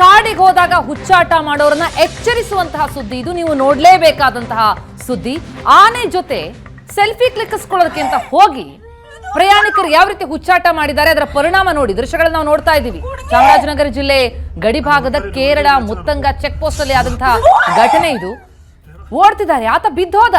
ಕಾಡಿಗೆ ಹೋದಾಗ ಹುಚ್ಚಾಟ ಮಾಡೋರನ್ನ ಎಚ್ಚರಿಸುವಂತಹ ಸುದ್ದಿ ಇದು. ನೀವು ನೋಡಲೇಬೇಕಾದಂತಹ ಸುದ್ದಿ. ಆನೆ ಜೊತೆ ಸೆಲ್ಫಿ ಕ್ಲಿಕ್ಕಿಸ್ಕೊಳ್ಳೋದಕ್ಕಿಂತ ಹೋಗಿ ಪ್ರಯಾಣಿಕರು ಯಾವ ರೀತಿ ಹುಚ್ಚಾಟ ಮಾಡಿದ್ದಾರೆ, ಅದರ ಪರಿಣಾಮ ನೋಡಿ. ದೃಶ್ಯಗಳನ್ನ ನಾವು ನೋಡ್ತಾ ಇದ್ದೀವಿ. ಚಾಮರಾಜನಗರ ಜಿಲ್ಲೆ ಗಡಿಭಾಗದ ಕೇರಳ ಮುತ್ತಂಗ ಚೆಕ್ ಪೋಸ್ಟ್ ಅಲ್ಲಿ ಆದಂತಹ ಘಟನೆ ಇದು. ಓಡ್ತಿದ್ದಾರೆ. ಆತ ಬಿದ್ದೋದ.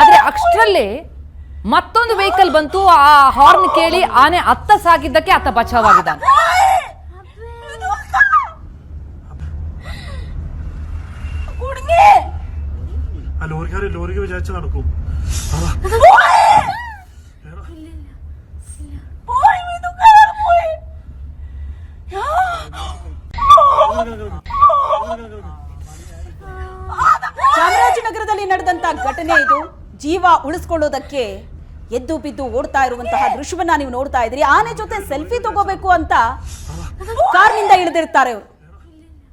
ಆದ್ರೆ ಅಷ್ಟರಲ್ಲೇ ಮತ್ತೊಂದು ವೆಹಿಕಲ್ ಬಂತು. ಆ ಹಾರ್ನ್ ಕೇಳಿ ಆನೆ ಅತ್ತ ಸಾಗಿದ್ದಕ್ಕೆ ಆತ ಬಚಾವಾಗಿದ್ದಾನೆ ആ ലോറിക്കാര് ലോറിക്ക് വിചാരിച്ച് നടക്കും ಚಾಮರಾಜನಗರದಲ್ಲಿ ನಡೆದಂತ ಘಟನೆ ಇದು ಜೀವ ಉಳಿಸ್ಕೊಳ್ಳೋದಕ್ಕೆ ಎದ್ದು ಬಿದ್ದು ಓಡ್ತಾ ಇರುವಂತಹ ದೃಶ್ಯವನ್ನ ನೀವು ನೋಡ್ತಾ ಇದ್ರಿ ಆನೆ ಜೊತೆ ಸೆಲ್ಫಿ ತಗೋಬೇಕು ಅಂತ ಕಾರ್ನಿಂದ ಇಳಿದಿರ್ತಾರೆ ಅವರು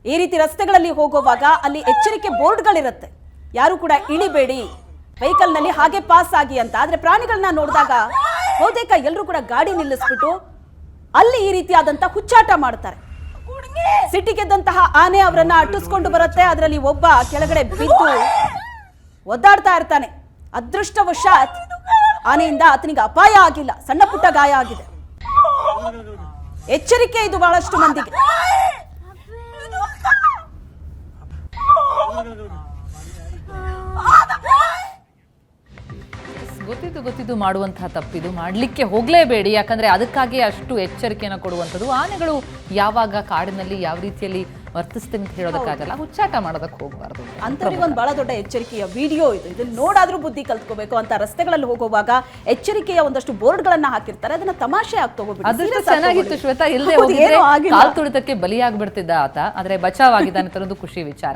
ಈ ರೀತಿ ರಸ್ತೆಗಳಲ್ಲಿ ಹೋಗುವಾಗ ಅಲ್ಲಿ ಎಚ್ಚರಿಕೆ ಬೋರ್ಡ್ಗಳಿರುತ್ತೆ ಯಾರು ಕೂಡ ಇಳಿಬೇಡಿ. ವೆಹಿಕಲ್ನಲ್ಲಿ ಹಾಗೆ ಪಾಸ್ ಆಗಿ ಅಂತ. ಆದರೆ ಪ್ರಾಣಿಗಳನ್ನ ನೋಡಿದಾಗ ಬಹುತೇಕ ಎಲ್ಲರೂ ಕೂಡ ಗಾಡಿ ನಿಲ್ಲಿಸ್ಬಿಟ್ಟು ಅಲ್ಲಿ ಈ ರೀತಿಯಾದಂತ ಹುಚ್ಚಾಟ ಮಾಡ್ತಾರೆ. ಸಿಟ್ಟಿಗೆದ್ದಂತಹ ಆನೆ ಅವರನ್ನ ಅಟ್ಟಿಸ್ಕೊಂಡು ಬರುತ್ತೆ. ಅದರಲ್ಲಿ ಒಬ್ಬ ಕೆಳಗಡೆ ಬಿದ್ದು ಒದ್ದಾಡ್ತಾ ಇರ್ತಾನೆ. ಅದೃಷ್ಟವಶಾತ್ ಆನೆಯಿಂದ ಆತನಿಗೆ ಅಪಾಯ ಆಗಿಲ್ಲ. ಸಣ್ಣ ಪುಟ್ಟ ಗಾಯ ಆಗಿದೆ. ಎಚ್ಚರಿಕೆ ಇದು ಬಹಳಷ್ಟು ಮಂದಿಗೆ. ಗೊತ್ತಿದ್ದು ಗೊತ್ತಿದ್ದು ಮಾಡುವಂತಹ ತಪ್ಪಿದು ಮಾಡಲಿಕ್ಕೆ ಹೋಗಲೇಬೇಡಿ. ಯಾಕಂದ್ರೆ ಅದಕ್ಕಾಗಿ ಅಷ್ಟು ಎಚ್ಚರಿಕೆಯನ್ನು ಕೊಡುವಂಥದ್ದು. ಆನೆಗಳು ಯಾವಾಗ ಕಾಡಿನಲ್ಲಿ ಯಾವ ರೀತಿಯಲ್ಲಿ ವರ್ತಿಸ್ತೇನೆ ಅಂತ ಹೇಳೋದಕ್ಕಾಗಲ್ಲ. ಹುಚ್ಚಾಟ ಮಾಡೋದಕ್ಕೆ ಹೋಗಬಾರ್ದು. ಅಂತವ್ರಿಗೆ ಒಂದು ಬಹಳ ದೊಡ್ಡ ಎಚ್ಚರಿಕೆಯ ವಿಡಿಯೋ ಇದು. ಇದನ್ನ ನೋಡಾದ್ರೂ ಬುದ್ಧಿ ಕಲ್ತ್ಕೋಬೇಕು ಅಂತ ರಸ್ತೆಗಳಲ್ಲಿ ಹೋಗುವಾಗ ಎಚ್ಚರಿಕೆಯ ಒಂದಷ್ಟು ಬೋರ್ಡ್ಗಳನ್ನ ಹಾಕಿರ್ತಾರೆ. ಅದನ್ನ ತಮಾಷೆ ಆಗಿ ಅದೃಷ್ಟ ಚೆನ್ನಾಗಿತ್ತು. ಶ್ವೇತಾ. ಇಲ್ಲದೆ. ಕಾಲ್ ತುಳಿತಕ್ಕೆ ಬಲಿಯಾಗ್ಬಿಡ್ತಿದ್ದ ಆತ. ಆದ್ರೆ ಬಚಾವಾಗಿದ್ದಾನೆ ಒಂದು ಖುಷಿ ವಿಚಾರ.